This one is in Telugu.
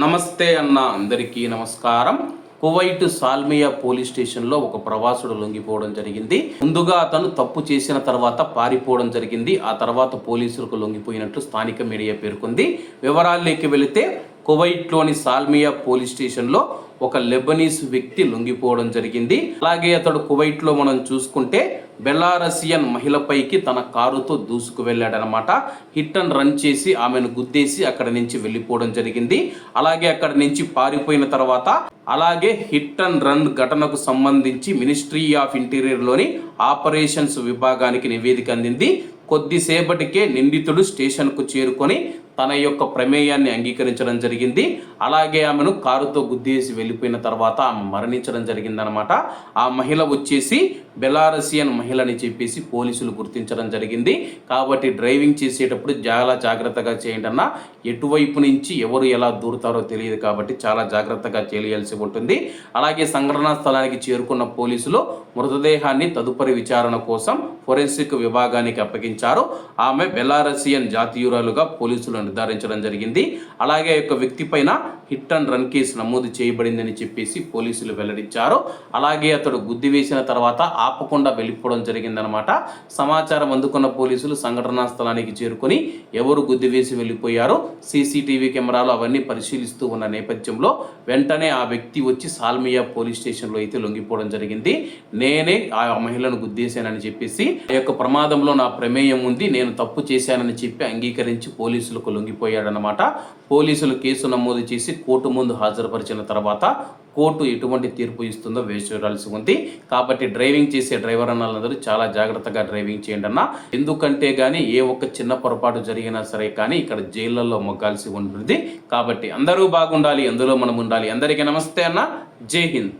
నమస్తే అన్న అందరికీ నమస్కారం. కువైట్ సాల్మియా పోలీస్ స్టేషన్లో ఒక ప్రవాసుడు లొంగిపోవడం జరిగింది. ముందుగా అతను తప్పు చేసిన తర్వాత పారిపోవడం జరిగింది. ఆ తర్వాత పోలీసులకు లొంగిపోయినట్లు స్థానిక మీడియా పేర్కొంది. వివరాల్లోకి వెళితే కువైట్లోని సాల్మియా పోలీస్ స్టేషన్లో ఒక లెబనీస్ వ్యక్తి లొంగిపోవడం జరిగింది. అలాగే అతడు కువైట్లో మనం చూసుకుంటే బెలారసియన్ మహిళపైకి తన కారుతో దూసుకు వెళ్ళాడనమాట హిట్ అండ్ రన్ చేసి ఆమెను గుద్దేసి అక్కడి నుంచి వెళ్ళిపోవడం జరిగింది. అలాగే అక్కడి నుంచి పారిపోయిన తర్వాత అలాగే హిట్ అండ్ రన్ ఘటనకు సంబంధించి మినిస్ట్రీ ఆఫ్ ఇంటీరియర్లోని ఆపరేషన్స్ విభాగానికి నివేదిక అందింది. కొద్దిసేపటికే నిందితుడు స్టేషన్కు చేరుకొని తన యొక్క ప్రమేయాన్ని అంగీకరించడం జరిగింది. అలాగే ఆమెను కారుతో గుద్దేసి వెళ్ళిపోయిన తర్వాత ఆమె మరణించడం జరిగిందనమాట ఆ మహిళ వచ్చేసి బెలారసియన్ మహిళని చెప్పేసి పోలీసులు గుర్తించడం జరిగింది. కాబట్టి డ్రైవింగ్ చేసేటప్పుడు చాలా జాగ్రత్తగా చేయండి అన్న. ఎటువైపు నుంచి ఎవరు ఎలా దూరుతారో తెలియదు కాబట్టి చాలా జాగ్రత్తగా చేయాల్సి ఉంటుంది. అలాగే సంఘటనా స్థలానికి చేరుకున్న పోలీసులు మృతదేహాన్ని తదుపరి విచారణ కోసం ఫోరెన్సిక్ విభాగానికి అప్పగించారు. ఆమె బెలారసియన్ జాతీయురాలుగా పోలీసులు నిర్ధారించడం జరిగింది. అలాగే యొక్క వ్యక్తి పైన హిట్ అండ్ రన్ కేసు నమోదు చేయబడిందని చెప్పేసి పోలీసులు వెల్లడించారు. అలాగే అతడు గుద్ది వేసిన తర్వాత ఆపకుండా వెళ్ళిపోవడం జరిగిందనమాట. సమాచారం అందుకున్న పోలీసులు సంఘటనా స్థలానికి చేరుకొని ఎవరు గుద్ది వేసి వెళ్ళిపోయారో సీసీటీవీ కెమెరాలు అవన్నీ పరిశీలిస్తూ ఉన్న నేపథ్యంలో వెంటనే ఆ వ్యక్తి వచ్చి సాల్మియా పోలీస్ స్టేషన్లో అయితే లొంగిపోవడం జరిగింది. నేనే ఆ మహిళను గుద్దేశానని చెప్పేసి ఆ యొక్క ప్రమాదంలో నా ప్రమేయం ఉంది నేను తప్పు చేశానని చెప్పి అంగీకరించి పోలీసులకు లొంగిపోయాడనమాట. పోలీసులు కేసు నమోదు చేసి కోర్టు ముందు హాజరుపరిచిన తర్వాత కోర్టు ఎటువంటి తీర్పు ఇస్తుందో వేచి చూడాల్సి ఉంది. కాబట్టి డ్రైవింగ్ చేసే డ్రైవర్ అన్నలందరూ చాలా జాగ్రత్తగా డ్రైవింగ్ చేయండి అన్న. ఎందుకంటే కానీ ఏ ఒక్క చిన్న పొరపాటు జరిగినా సరే కానీ ఇక్కడ జైళ్ళల్లో మొగ్గాల్సి ఉంటుంది. కాబట్టి అందరూ బాగుండాలి అందులో మనం ఉండాలి. అందరికీ నమస్తే అన్న. జై హింద్.